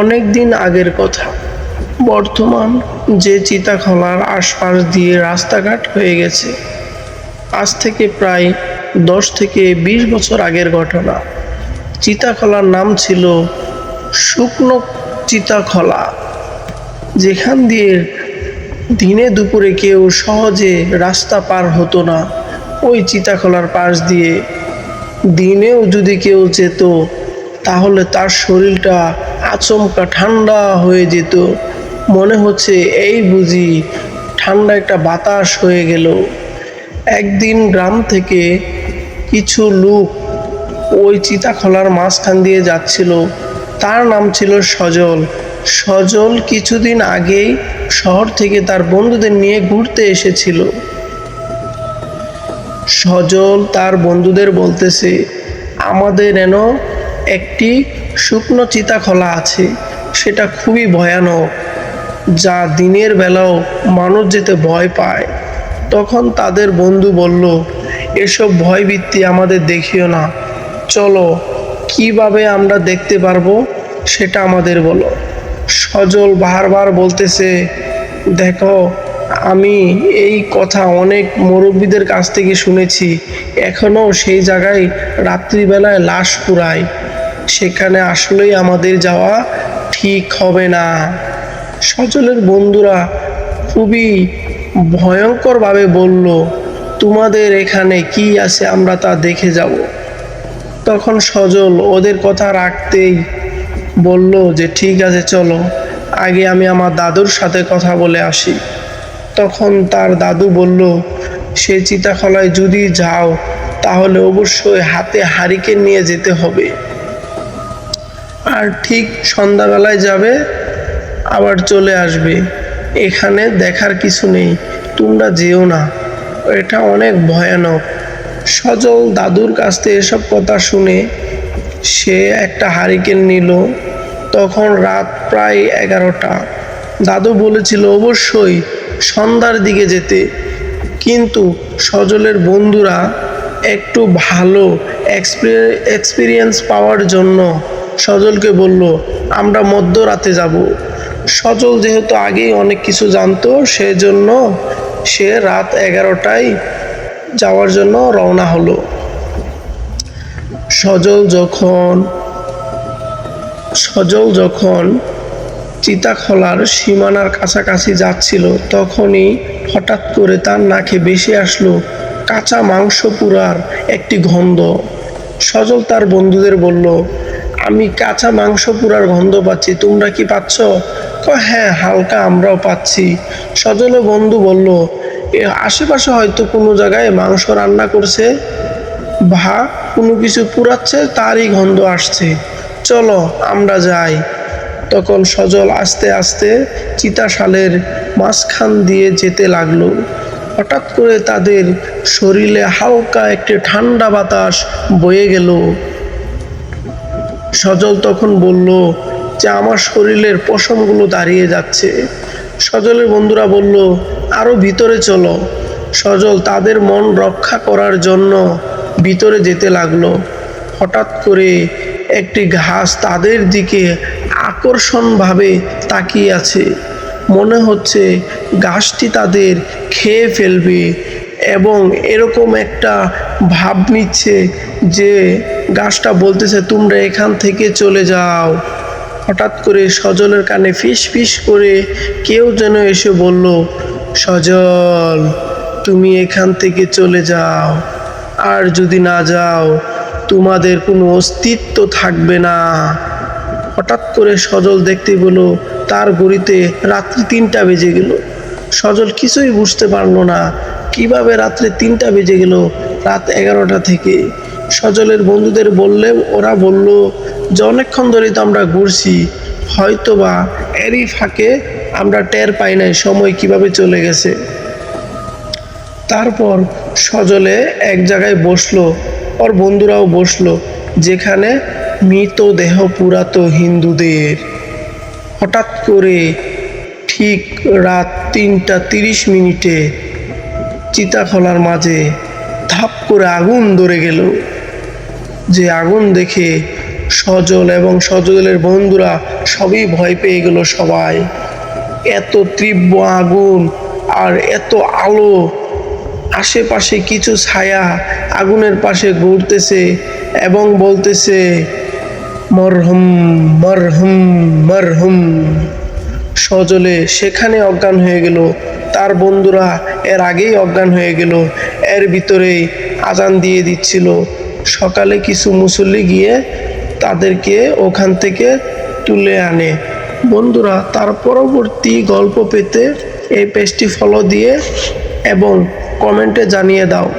অনেক দিন আগের কথা। বর্তমান যে চিতাখলার আশপাশ দিয়ে রাস্তাঘাট হয়ে গেছে, আজ থেকে প্রায় দশ থেকে বিশ বছর আগের ঘটনা। চিতাখলার নাম ছিল শুকনো চিতাখলা, যেখান দিয়ে দিনে দুপুরে কেউ সহজে রাস্তা পার হতো না। ওই চিতাখলার পাশ দিয়ে দিনেও যদি কেউ যেত, তাহলে তার শরীরটা আচমকা ঠান্ডা হয়ে যেত। মনে হচ্ছে এই বুঝি ঠান্ডা একটা বাতাস হয়ে গেল। একদিন গ্রাম থেকে কিছু লোক ওই চিতাখলার মাঝখান দিয়ে যাচ্ছিল। তার নাম ছিল সজল। সজল কিছুদিন আগেই শহর থেকে তার বন্ধুদের নিয়ে ঘুরতে এসেছিল। সজল তার বন্ধুদের বলতেছে, আমাদের এন একটি শুকনো চিতাখলা আছে। সেটা খুবই ভয়ানক, যা দিনের বেলাও মানুষ যেতে ভয় পায়। তখন তাদের বন্ধু বলল, এসব ভয়বৃত্তি আমাদের দেখিও না। চলো, কীভাবে আমরা দেখতে পারব? সেটা আমাদের বলো। সজল বারবার বলতেছে, দেখো, আমি এই কথা অনেক মুরব্বীদের কাছ থেকে শুনেছি। এখনও সেই জায়গায় রাত্রিবেলায় লাশ পুরায়। সেখানে আসলেই আমাদের যাওয়া ঠিক হবে না। সজলের বন্ধুরা খুবই ভয়ঙ্করভাবে বলল, তোমাদের এখানে কি আছে আমরা তা দেখে যাব। তখন সজল ওদের কথা রাখতেই বলল যে, ঠিক আছে, চলো, আগে আমি আমার দাদুর সাথে কথা বলে আসি। তখন তার দাদু বলল, সে চিতাখলায় যদি যাও, তাহলে অবশ্যই হাতে হারিকেন নিয়ে যেতে হবে। আর ঠিক সন্ধ্যাবেলায় যাবে, আবার চলে আসবে। এখানে দেখার কিছু নেই, তোমরা যেও না। এটা অনেক ভয়ানক। সজল দাদুর কাছ থেকে এসব কথা শুনে সে একটা হারিকেন নিল। তখন রাত প্রায় এগারোটা। দাদু বলেছিল, অবশ্যই সন্ধ্যার দিকে যেতে। কিন্তু সজলের বন্ধুরা একটু ভালো এক্সপিরিয়েন্স পাওয়ার জন্য সজলকে বলল, আমরা মধ্যরাতে যাব। সজল যেহেতু আগেই অনেক কিছু জানতো, সেজন্য সে রাত এগারোটায় যাওয়ার জন্য রওনা হলো। সজল যখন সজল যখন চিতাখলার সীমানার কাছাকাছি যাচ্ছিল, তখনই হঠাৎ করে তার নাকে ভেসে আসলো কাঁচা মাংস পুরার একটি গন্ধ। সজল তার বন্ধুদের বলল আমি কাঁচা মাংস পুরার গন্ধ পাচ্ছি তোমরা কি পাচ্ছ? কয়, হ্যাঁ হালকা আমরাও পাচ্ছি। সজল বন্ধু বলল "এ আশেপাশে হয়তো কোনো জায়গায় মাংস রান্না করছে? ভা কোনো কিছু পুরাচ্ছে? তারই গন্ধ আসছে। চলো আমরা যাই। তখন সজল আস্তে আস্তে চিতাশালের মাঝখান দিয়ে যেতে লাগল। হঠাৎ করে তাদের শরীরে হালকা একটি ঠান্ডা বাতাস বয়ে গেল। সজল তখন বলল যে আমার শরীরের পশমগুলো দাঁড়িয়ে যাচ্ছে। সজলের বন্ধুরা বলল আরও ভিতরে চলো। সজল তাদের মন রক্ষা করার জন্য ভিতরে যেতে লাগল। হঠাৎ করে একটি ঘাস তাদের দিকে আকর্ষণভাবে তাকিয়ে আছে। মনে হচ্ছে ঘাসটি তাদের খেয়ে ফেলবে এবং এরকম একটা ভাব নিচ্ছে যে গাছটা বলতেছে, তোমরা এখান থেকে চলে যাও। হঠাৎ করে সজলের কানে ফিস ফিস করে কেউ যেন এসে বলল, সজল, তুমি এখান থেকে চলে যাও। আর যদি না যাও, তোমাদের কোনো অস্তিত্ব থাকবে না। হঠাৎ করে সজল দেখতে পেল, তার গড়িতে রাত্রি তিনটা বেজে গেল। সজল কিছুই বুঝতে পারল না, কীভাবে রাত্রে তিনটা বেজে গেল, রাত এগারোটা থেকে। সজলের বন্ধুদের বললে, ওরা বলল যে, অনেকক্ষণ ধরেই তো আমরা ঘুরছি হয়তো বা এরই ফাঁকে আমরা টের পাই নাই, সময় কীভাবে চলে গেছে? তারপর সজলে এক জায়গায় বসল, ওর বন্ধুরাও বসল, যেখানে মৃতদেহ পুরাতো হিন্দুদের। হঠাৎ করে ঠিক রাত তিনটা তিরিশ মিনিটে চিতাখলার মাঝে ধাপ করে আগুন ধরে গেল। যে আগুন দেখে সজল এবং সজলের বন্ধুরা সবই ভয় পেয়ে গেল সবাই। এত তীব্র আগুন আর এত আলো। আশেপাশে কিছু ছায়া আগুনের পাশে ঘুরতেছে এবং বলতেছে, মরহম, মরহুম, মরহম। সজলে সেখানে অজ্ঞান হয়ে গেল। তার বন্ধুরা এর আগেই অজ্ঞান হয়ে গেল। এর ভিতরেই আজান দিয়ে দিচ্ছিল। সকালে কিছু মুসল্লি গিয়ে তাদেরকে ওখান থেকে তুলে আনে। বন্ধুরা, তার পরবর্তী গল্প পেতে এই পেজটি ফলো দিয়ে এবং কমেন্টে জানিয়ে দাও।